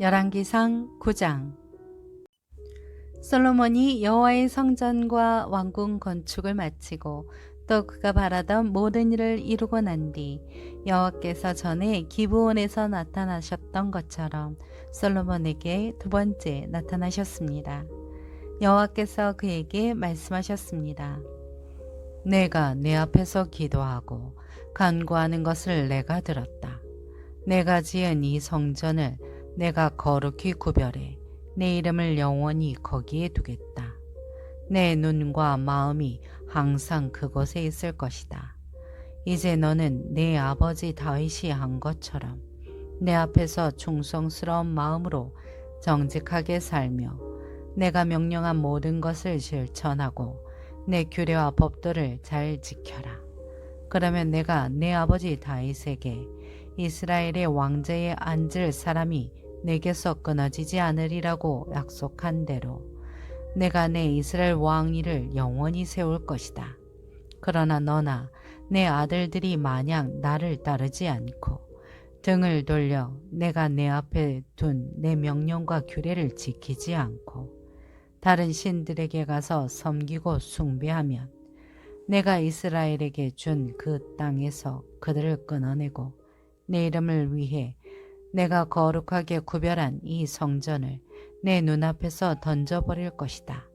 열왕기상 9장 솔로몬이 여호와의 성전과 왕궁 건축을 마치고 또 그가 바라던 모든 일을 이루고 난 뒤 여호와께서 전에 기브온에서 나타나셨던 것처럼 솔로몬에게 두 번째 나타나셨습니다. 여호와께서 그에게 말씀하셨습니다. 내가 내 앞에서 기도하고 간구하는 것을 내가 들었다. 내가 지은 이 성전을 내가 거룩히 구별해 내 이름을 영원히 거기에 두겠다. 내 눈과 마음이 항상 그곳에 있을 것이다. 이제 너는 내 아버지 다윗이 한 것처럼 내 앞에서 충성스러운 마음으로 정직하게 살며 내가 명령한 모든 것을 실천하고 내 규례와 법도를 잘 지켜라. 그러면 내가 내 아버지 다윗에게 이스라엘의 왕제에 앉을 사람이 내게서 끊어지지 않으리라고 약속한 대로 내가 내 이스라엘 왕위를 영원히 세울 것이다. 그러나 너나 내 아들들이 마냥 나를 따르지 않고 등을 돌려 내가 내 앞에 둔 내 명령과 규례를 지키지 않고 다른 신들에게 가서 섬기고 숭배하면 내가 이스라엘에게 준 그 땅에서 그들을 끊어내고 내 이름을 위해 내가 거룩하게 구별한 이 성전을 내 눈앞에서 던져버릴 것이다.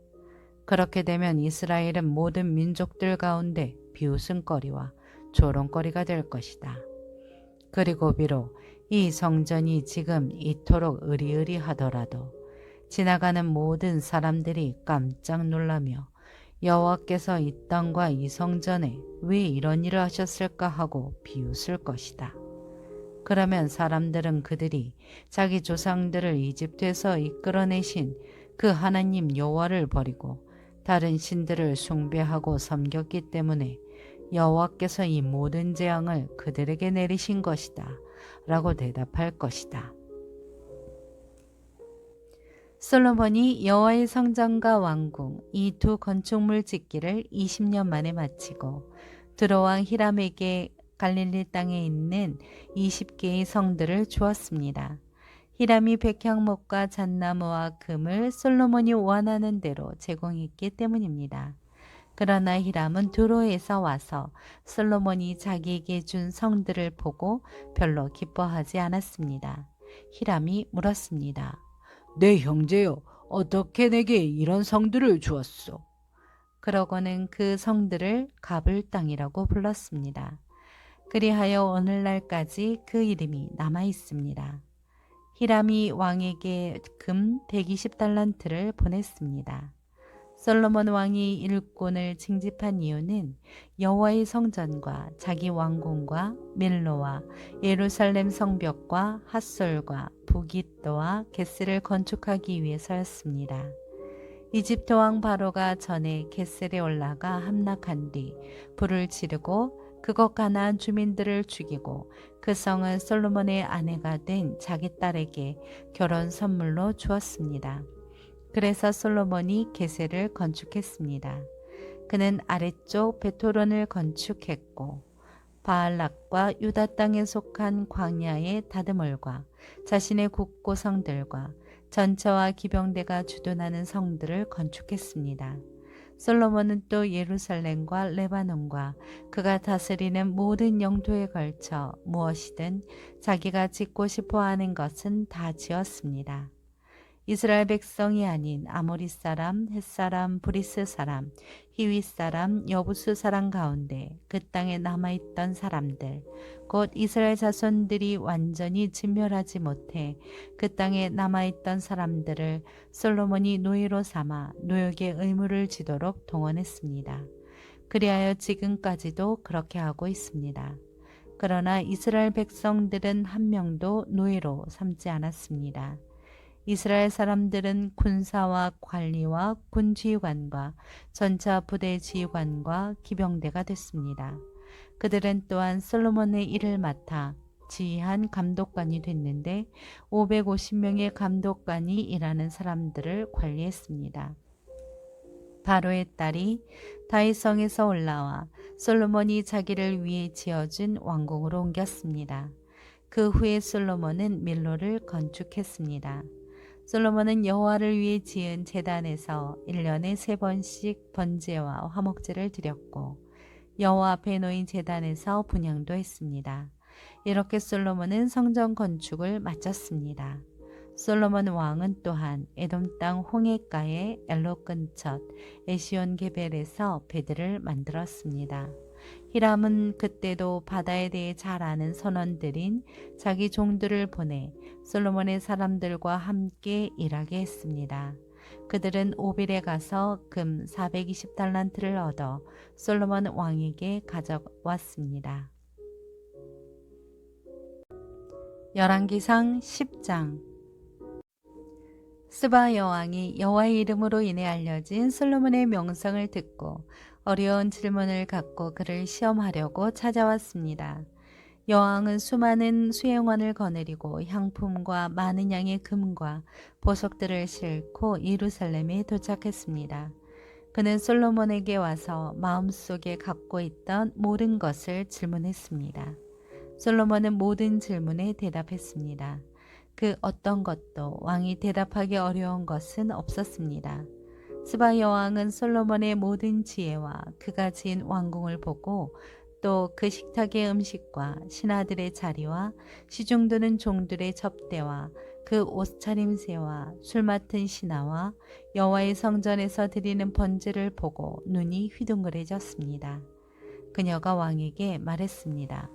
그렇게 되면 이스라엘은 모든 민족들 가운데 비웃음거리와 조롱거리가 될 것이다. 그리고 비록 이 성전이 지금 이토록 으리으리하더라도 지나가는 모든 사람들이 깜짝 놀라며 여호와께서 이 땅과 이 성전에 왜 이런 일을 하셨을까 하고 비웃을 것이다. 그러면 사람들은 그들이 자기 조상들을 이집트에서 이끌어내신 그 하나님 여호와를 버리고 다른 신들을 숭배하고 섬겼기 때문에 여호와께서 이 모든 재앙을 그들에게 내리신 것이다. 라고 대답할 것이다. 솔로몬이 여호와의 성전과 왕궁 이 두 건축물 짓기를 20년 만에 마치고 드로왕 히람에게 갈릴리 땅에 있는 20개의 성들을 주었습니다. 히람이 백향목과 잣나무와 금을 솔로몬이 원하는 대로 제공했기 때문입니다. 그러나 히람은 두로에서 와서 솔로몬이 자기에게 준 성들을 보고 별로 기뻐하지 않았습니다. 히람이 물었습니다. 내 형제여, 어떻게 내게 이런 성들을 주었소? 그러고는 그 성들을 가불 땅이라고 불렀습니다. 그리하여 오늘날까지 그 이름이 남아 있습니다. 히람이 왕에게 금 120달란트를 보냈습니다. 솔로몬 왕이 일꾼을 징집한 이유는 여호와의 성전과 자기 왕궁과 밀로와 예루살렘 성벽과 핫솔과 부깃도와 게스를 건축하기 위해서였습니다. 이집트 왕 바로가 전에 게셀에 올라가 함락한 뒤 불을 지르고 그것 가나안 주민들을 죽이고 그 성은 솔로몬의 아내가 된 자기 딸에게 결혼 선물로 주었습니다. 그래서 솔로몬이 게셀을 건축했습니다. 그는 아래쪽 베토론을 건축했고 바알락과 유다 땅에 속한 광야의 다드몰과 자신의 국고성들과 전차와 기병대가 주둔하는 성들을 건축했습니다. 솔로몬은 또 예루살렘과 레바논과 그가 다스리는 모든 영토에 걸쳐 무엇이든 자기가 짓고 싶어 하는 것은 다 지었습니다. 이스라엘 백성이 아닌 아모리 사람, 헷 사람, 브리스 사람, 히위 사람, 여부스 사람 가운데 그 땅에 남아있던 사람들, 곧 이스라엘 자손들이 완전히 진멸하지 못해 그 땅에 남아있던 사람들을 솔로몬이 노예로 삼아 노역의 의무를 지도록 동원했습니다. 그리하여 지금까지도 그렇게 하고 있습니다. 그러나 이스라엘 백성들은 한 명도 노예로 삼지 않았습니다. 이스라엘 사람들은 군사와 관리와 군 지휘관과 전차 부대 지휘관과 기병대가 됐습니다. 그들은 또한 솔로몬의 일을 맡아 지휘한 감독관이 됐는데 550명의 감독관이 일하는 사람들을 관리했습니다. 바로의 딸이 다윗성에서 올라와 솔로몬이 자기를 위해 지어준 왕궁으로 옮겼습니다. 그 후에 솔로몬은 밀로를 건축했습니다. 솔로몬은 여호와를 위해 지은 제단에서 1년에 세 번씩 번제와 화목제를 드렸고 여호와 앞에 놓인 제단에서 분향도 했습니다. 이렇게 솔로몬은 성전 건축을 마쳤습니다. 솔로몬 왕은 또한 에돔 땅 홍해가의 엘로 근처 에시온 게벨에서 배들을 만들었습니다. 히람은 그때도 바다에 대해 잘 아는 선원들인 자기 종들을 보내 솔로몬의 사람들과 함께 일하게 했습니다. 그들은 오빌에 가서 금 420달란트를 얻어 솔로몬 왕에게 가져왔습니다. 열왕기상 10장 스바 여왕이 여호와의 이름으로 인해 알려진 솔로몬의 명성을 듣고 어려운 질문을 갖고 그를 시험하려고 찾아왔습니다. 여왕은 수많은 수행원을 거느리고 향품과 많은 양의 금과 보석들을 싣고 예루살렘에 도착했습니다. 그는 솔로몬에게 와서 마음속에 갖고 있던 모든 것을 질문했습니다. 솔로몬은 모든 질문에 대답했습니다. 그 어떤 것도 왕이 대답하기 어려운 것은 없었습니다. 스바 여왕은 솔로몬의 모든 지혜와 그가 지은 왕궁을 보고 또 그 식탁의 음식과 신하들의 자리와 시중드는 종들의 접대와 그 옷차림새와 술 맡은 신하와 여호와의 성전에서 드리는 번제를 보고 눈이 휘둥그레졌습니다. 그녀가 왕에게 말했습니다.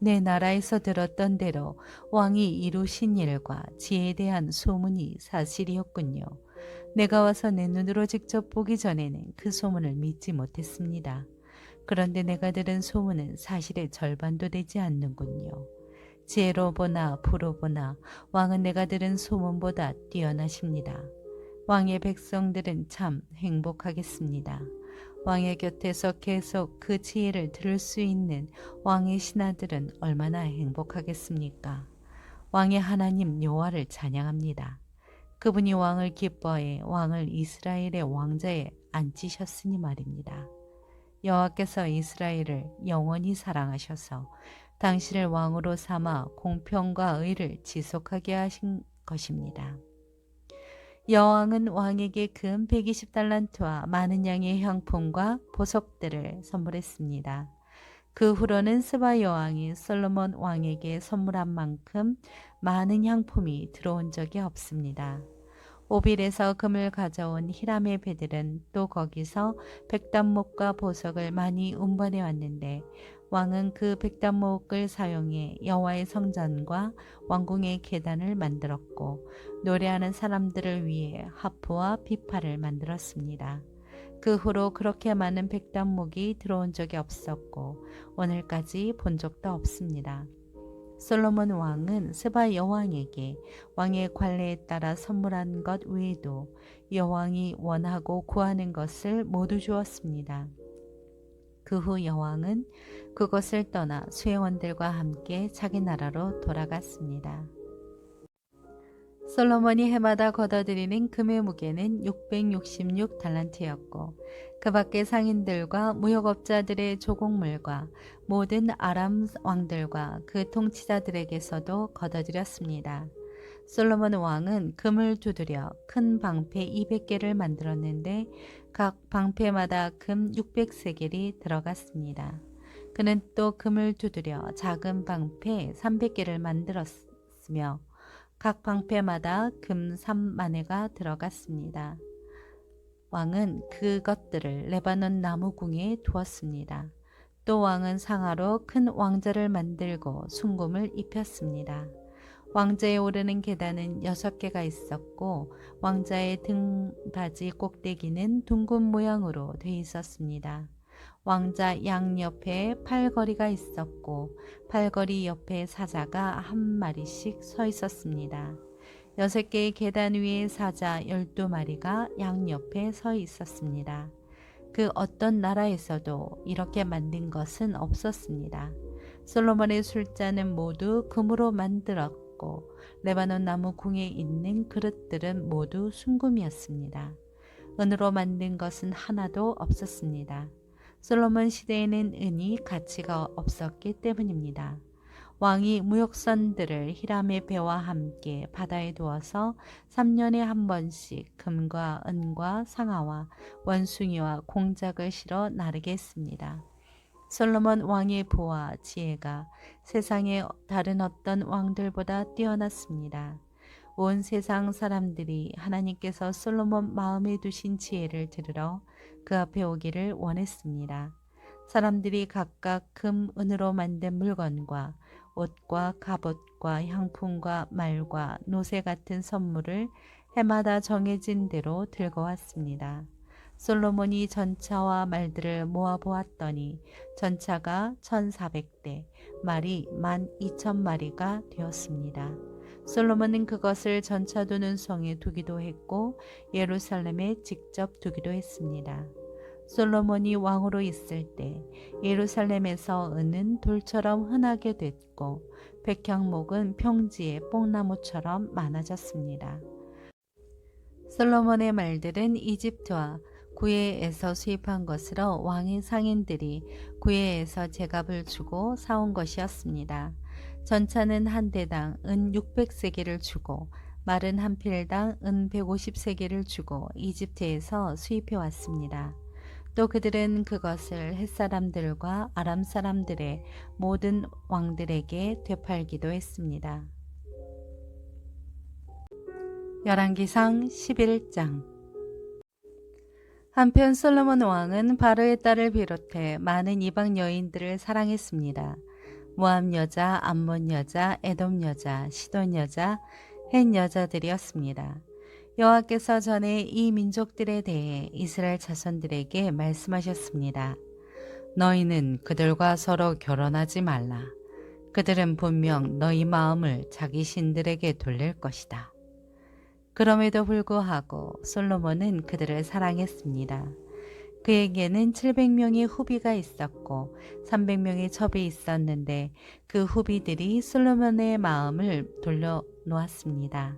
내 나라에서 들었던 대로 왕이 이루신 일과 지혜에 대한 소문이 사실이었군요. 내가 와서 내 눈으로 직접 보기 전에는 그 소문을 믿지 못했습니다. 그런데 내가 들은 소문은 사실의 절반도 되지 않는군요. 지혜로 보나 부로 보나 왕은 내가 들은 소문보다 뛰어나십니다. 왕의 백성들은 참 행복하겠습니다. 왕의 곁에서 계속 그 지혜를 들을 수 있는 왕의 신하들은 얼마나 행복하겠습니까? 왕의 하나님 여호와를 찬양합니다. 그분이 왕을 기뻐해 왕을 이스라엘의 왕자에 앉히셨으니 말입니다. 여호와께서 이스라엘을 영원히 사랑하셔서 당신을 왕으로 삼아 공평과 의를 지속하게 하신 것입니다. 여왕은 왕에게 금 120달란트와 많은 양의 향품과 보석들을 선물했습니다. 그 후로는 스바 여왕이 솔로몬 왕에게 선물한 만큼 많은 향품이 들어온 적이 없습니다. 오빌에서 금을 가져온 히람의 배들은 또 거기서 백단목과 보석을 많이 운반해 왔는데 왕은 그 백단목을 사용해 여호와의 성전과 왕궁의 계단을 만들었고 노래하는 사람들을 위해 하프와 비파를 만들었습니다. 그 후로 그렇게 많은 백단목이 들어온 적이 없었고 오늘까지 본 적도 없습니다. 솔로몬 왕은 스바 여왕에게 왕의 관례에 따라 선물한 것 외에도 여왕이 원하고 구하는 것을 모두 주었습니다. 그 후 여왕은 그것을 떠나 수행원들과 함께 자기 나라로 돌아갔습니다. 솔로몬이 해마다 걷어들이는 금의 무게는 666 달란트였고 그 밖에 상인들과 무역업자들의 조곡물과 모든 아람 왕들과 그 통치자들에게서도 걷어들였습니다. 솔로몬 왕은 금을 두드려 큰 방패 200개를 만들었는데 각 방패마다 금 600세겔이 들어갔습니다. 그는 또 금을 두드려 작은 방패 300개를 만들었으며 각 방패마다 금 3만회가 들어갔습니다. 왕은 그것들을 레바논 나무궁에 두었습니다. 또 왕은 상하로 큰 왕자를 만들고 순금을 입혔습니다. 왕자에 오르는 계단은 여섯 개가 있었고 왕자의 등받이 꼭대기는 둥근 모양으로 돼 있었습니다. 왕자 양옆에 팔걸이가 있었고 팔걸이 옆에 사자가 한 마리씩 서 있었습니다. 여섯 개의 계단 위에 사자 열두 마리가 양옆에 서 있었습니다. 그 어떤 나라에서도 이렇게 만든 것은 없었습니다. 솔로몬의 술잔은 모두 금으로 만들었고 레바논 나무 궁에 있는 그릇들은 모두 순금이었습니다. 은으로 만든 것은 하나도 없었습니다. 솔로몬 시대에는 은이 가치가 없었기 때문입니다. 왕이 무역선들을 히람의 배와 함께 바다에 두어서 3년에 한 번씩 금과 은과 상아와 원숭이와 공작을 실어 나르게 했습니다. 솔로몬 왕의 부와 지혜가 세상의 다른 어떤 왕들보다 뛰어났습니다. 온 세상 사람들이 하나님께서 솔로몬 마음에 두신 지혜를 들으러 그 앞에 오기를 원했습니다. 사람들이 각각 금, 은으로 만든 물건과 옷과 갑옷과 향품과 말과 노새 같은 선물을 해마다 정해진 대로 들고 왔습니다. 솔로몬이 전차와 말들을 모아보았더니 전차가 1400대, 말이 12,000마리가 되었습니다. 솔로몬은 그것을 전차 두는 성에 두기도 했고 예루살렘에 직접 두기도 했습니다. 솔로몬이 왕으로 있을 때 예루살렘에서 은은 돌처럼 흔하게 됐고 백향목은 평지의 뽕나무처럼 많아졌습니다. 솔로몬의 말들은 이집트와 구예에서 수입한 것으로 왕의 상인들이 구예에서 제값을 주고 사온 것이었습니다. 전차는 한 대당 은 600세계를 주고 말은 한 필당 은 150세계를 주고 이집트에서 수입해 왔습니다. 또 그들은 그것을 햇사람들과 아람 사람들의 모든 왕들에게 되팔기도 했습니다. 열왕기상 11장 한편 솔로몬 왕은 바로의 딸을 비롯해 많은 이방 여인들을 사랑했습니다. 모압 여자, 암몬 여자, 에돔 여자, 시돈 여자, 헷 여자들이었습니다. 여호와께서 전에 이 민족들에 대해 이스라엘 자손들에게 말씀하셨습니다. 너희는 그들과 서로 결혼하지 말라. 그들은 분명 너희 마음을 자기 신들에게 돌릴 것이다. 그럼에도 불구하고 솔로몬은 그들을 사랑했습니다. 그에게는 700명의 후비가 있었고 300명의 첩이 있었는데 그 후비들이 솔로몬의 마음을 돌려놓았습니다.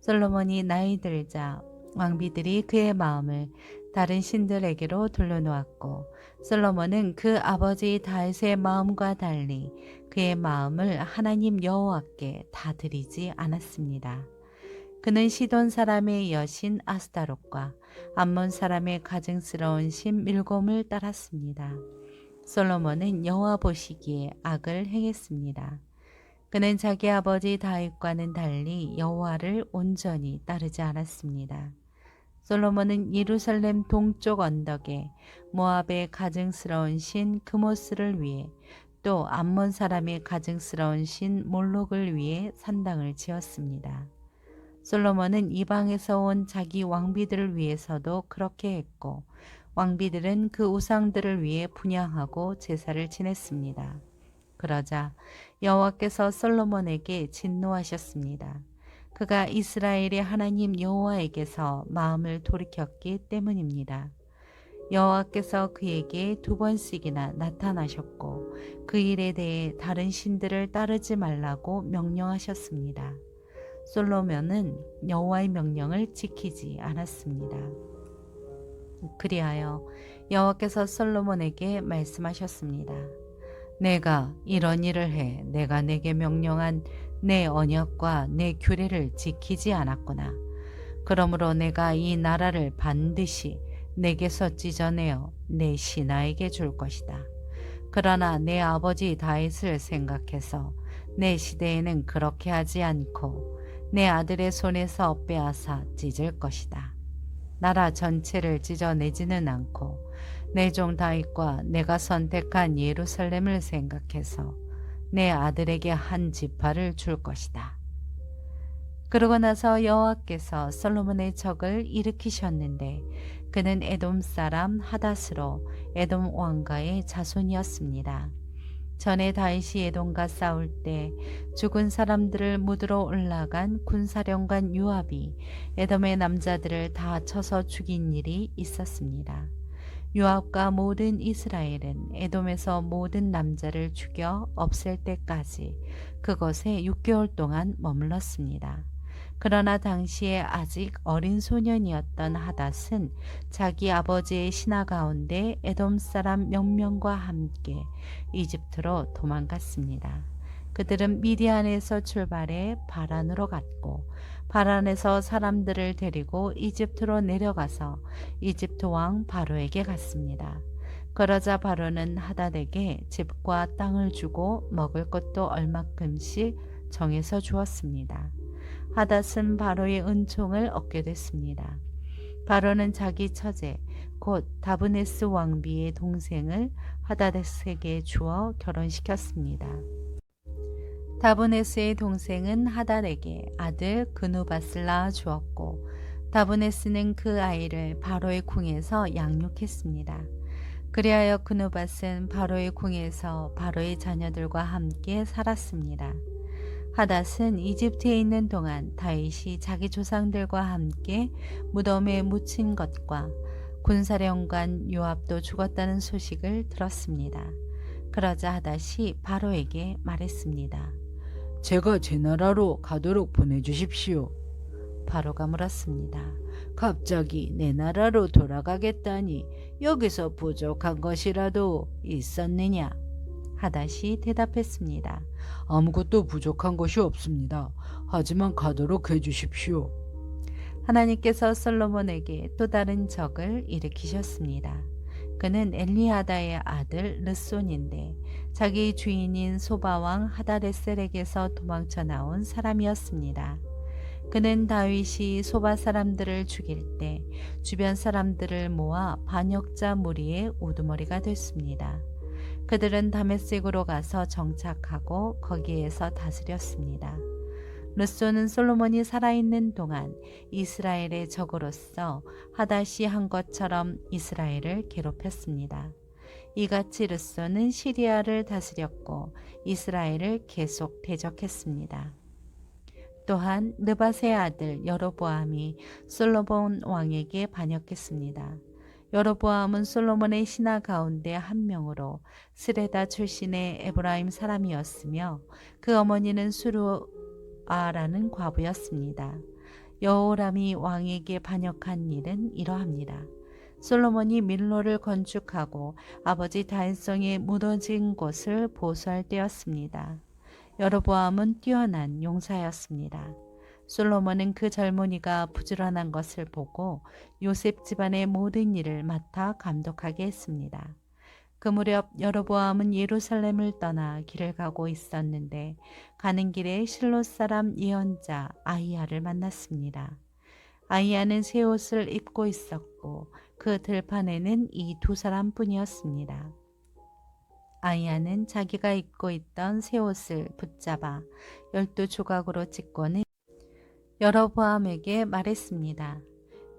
솔로몬이 나이 들자 왕비들이 그의 마음을 다른 신들에게로 돌려놓았고 솔로몬은 그 아버지 다윗의 마음과 달리 그의 마음을 하나님 여호와께 다 드리지 않았습니다. 그는 시돈 사람의 여신 아스타롯과 암몬 사람의 가증스러운 신 밀곰을 따랐습니다. 솔로몬은 여호와 보시기에 악을 행했습니다. 그는 자기 아버지 다윗과는 달리 여호와를 온전히 따르지 않았습니다. 솔로몬은 예루살렘 동쪽 언덕에 모압의 가증스러운 신 그모스를 위해 또 암몬 사람의 가증스러운 신 몰록을 위해 산당을 지었습니다. 솔로몬은 이방에서 온 자기 왕비들을 위해서도 그렇게 했고 왕비들은 그 우상들을 위해 분양하고 제사를 지냈습니다. 그러자 여호와께서 솔로몬에게 진노하셨습니다. 그가 이스라엘의 하나님 여호와에게서 마음을 돌이켰기 때문입니다. 여호와께서 그에게 두 번씩이나 나타나셨고 그 일에 대해 다른 신들을 따르지 말라고 명령하셨습니다. 솔로몬은 여호와의 명령을 지키지 않았습니다. 그리하여 여호와께서 솔로몬에게 말씀하셨습니다. 내가 이런 일을 해 내가 내게 명령한 내 언약과 내 규례를 지키지 않았구나. 그러므로 내가 이 나라를 반드시 내게서 찢어내어 내 신하에게 줄 것이다. 그러나 내 아버지 다윗을 생각해서 내 시대에는 그렇게 하지 않고 내 아들의 손에서 빼앗아 찢을 것이다. 나라 전체를 찢어내지는 않고 내 종 다윗과 내가 선택한 예루살렘을 생각해서 내 아들에게 한 지파를 줄 것이다. 그러고 나서 여호와께서 솔로몬의 적을 일으키셨는데 그는 에돔 사람 하다스로 에돔 왕가의 자손이었습니다. 전에 다윗이 에돔과 싸울 때 죽은 사람들을 묻으러 올라간 군사령관 유압이 에돔의 남자들을 다 쳐서 죽인 일이 있었습니다. 유압과 모든 이스라엘은 에돔에서 모든 남자를 죽여 없앨 때까지 그곳에 6개월 동안 머물렀습니다. 그러나 당시에 아직 어린 소년이었던 하닷은 자기 아버지의 신하 가운데 에돔 사람 몇 명과 함께 이집트로 도망갔습니다. 그들은 미디안에서 출발해 바란으로 갔고 바란에서 사람들을 데리고 이집트로 내려가서 이집트 왕 바로에게 갔습니다. 그러자 바로는 하닷에게 집과 땅을 주고 먹을 것도 얼마큼씩 정해서 주었습니다. 하닷은 바로의 은총을 얻게 됐습니다. 바로는 자기 처제 곧 다브네스 왕비의 동생을 하다데스에게 주어 결혼시켰습니다. 다브네스의 동생은 하닷에게 아들 그누밧을 낳아 주었고 다브네스는 그 아이를 바로의 궁에서 양육했습니다. 그리하여 그누밧은 바로의 궁에서 바로의 자녀들과 함께 살았습니다. 하닷은 이집트에 있는 동안 다윗이 자기 조상들과 함께 무덤에 묻힌 것과 군사령관 요압도 죽었다는 소식을 들었습니다. 그러자 하닷이 바로에게 말했습니다. 제가 제 나라로 가도록 보내주십시오. 바로가 물었습니다. 갑자기 내 나라로 돌아가겠다니 여기서 부족한 것이라도 있었느냐? 하닷이 대답했습니다. 아무것도 부족한 것이 없습니다. 하지만 가도록 해주십시오. 하나님께서 솔로몬에게 또 다른 적을 일으키셨습니다. 그는 엘리하다의 아들 르손인데 자기 주인인 소바왕 하다레셀에게서 도망쳐 나온 사람이었습니다. 그는 다윗이 소바 사람들을 죽일 때 주변 사람들을 모아 반역자 무리의 우두머리가 됐습니다. 그들은 다메섹으로 가서 정착하고 거기에서 다스렸습니다. 르소는 솔로몬이 살아있는 동안 이스라엘의 적으로서 하닷이 한 것처럼 이스라엘을 괴롭혔습니다. 이같이 르소는 시리아를 다스렸고 이스라엘을 계속 대적했습니다. 또한 느바세 아들 여로보암이 솔로몬 왕에게 반역했습니다. 여로보암은 솔로몬의 신하 가운데 한 명으로 스레다 출신의 에브라임 사람이었으며 그 어머니는 수루아라는 과부였습니다. 여호람이 왕에게 반역한 일은 이러합니다. 솔로몬이 밀로를 건축하고 아버지 다윗성이 무너진 곳을 보수할 때였습니다. 여로보암은 뛰어난 용사였습니다. 솔로몬은 그 젊은이가 부지런한 것을 보고 요셉 집안의 모든 일을 맡아 감독하게 했습니다. 그 무렵 여로보암은 예루살렘을 떠나 길을 가고 있었는데 가는 길에 실로 사람 예언자 아이야를 만났습니다. 아이야는 새 옷을 입고 있었고 그 들판에는 이 두 사람뿐이었습니다. 아이야는 자기가 입고 있던 새 옷을 붙잡아 열두 조각으로 찢고는 여로보암에게 말했습니다.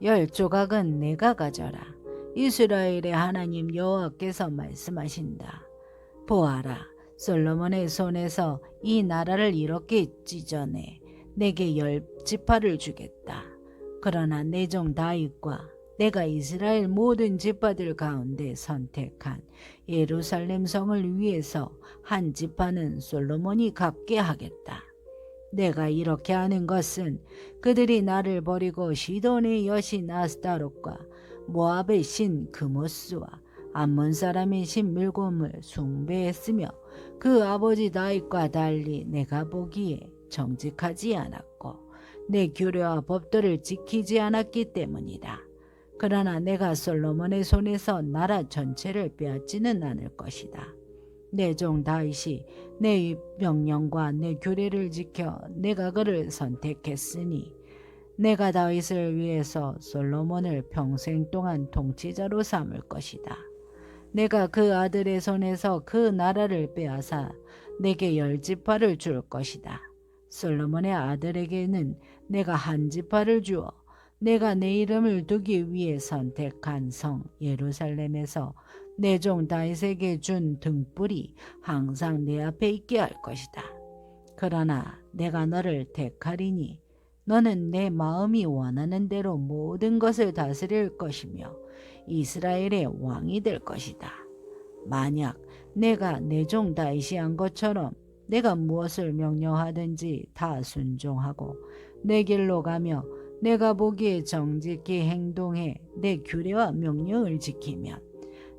열 조각은 내가 가져라. 이스라엘의 하나님 여호와께서 말씀하신다. 보아라, 솔로몬의 손에서 이 나라를 이렇게 찢어내 내게 열 지파를 주겠다. 그러나 내 종 다윗과 내가 이스라엘 모든 지파들 가운데 선택한 예루살렘 성을 위해서 한 지파는 솔로몬이 갖게 하겠다. 내가 이렇게 하는 것은 그들이 나를 버리고 시돈의 여신 아스타롯과 모압의 신 그모스와 암몬 사람의 신 밀곰을 숭배했으며 그 아버지 다윗과 달리 내가 보기에 정직하지 않았고 내 규례와 법도를 지키지 않았기 때문이다. 그러나 내가 솔로몬의 손에서 나라 전체를 빼앗지는 않을 것이다. 내종 다윗이 내 명령과 내 규례를 지켜 내가 그를 선택했으니 내가 다윗을 위해서 솔로몬을 평생 동안 통치자로 삼을 것이다. 내가 그 아들의 손에서 그 나라를 빼앗아 내게 열 지파를 줄 것이다. 솔로몬의 아들에게는 내가 한 지파를 주어 내가 내 이름을 두기 위해 선택한 성 예루살렘에서 내종 다윗에게 준 등불이 항상 내 앞에 있게 할 것이다. 그러나 내가 너를 택하리니 너는 내 마음이 원하는 대로 모든 것을 다스릴 것이며 이스라엘의 왕이 될 것이다. 만약 내가 내종 다윗이 한 것처럼 내가 무엇을 명령하든지 다 순종하고 내 길로 가며 내가 보기에 정직히 행동해 내 규례와 명령을 지키면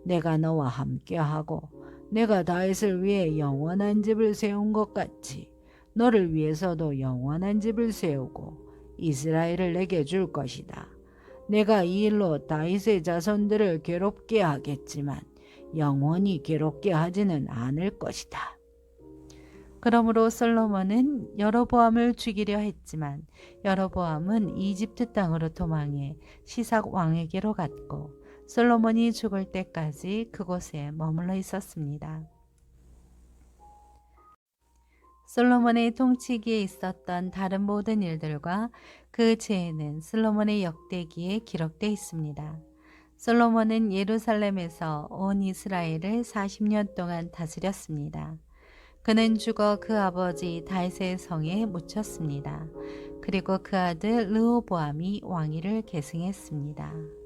내가 너와 함께하고 내가 다윗을 위해 영원한 집을 세운 것 같이 너를 위해서도 영원한 집을 세우고 이스라엘을 내게 줄 것이다. 내가 이 일로 다윗의 자손들을 괴롭게 하겠지만 영원히 괴롭게 하지는 않을 것이다. 그러므로 솔로몬은 여로보암을 죽이려 했지만 여로보암은 이집트 땅으로 도망해 시삭 왕에게로 갔고 솔로몬이 죽을 때까지 그곳에 머물러 있었습니다. 솔로몬의 통치기에 있었던 다른 모든 일들과 그 죄는 솔로몬의 역대기에 기록되어 있습니다. 솔로몬은 예루살렘에서 온 이스라엘을 40년 동안 다스렸습니다. 그는 죽어 그 아버지 다윗의 성에 묻혔습니다. 그리고 그 아들 르호보암이 왕위를 계승했습니다.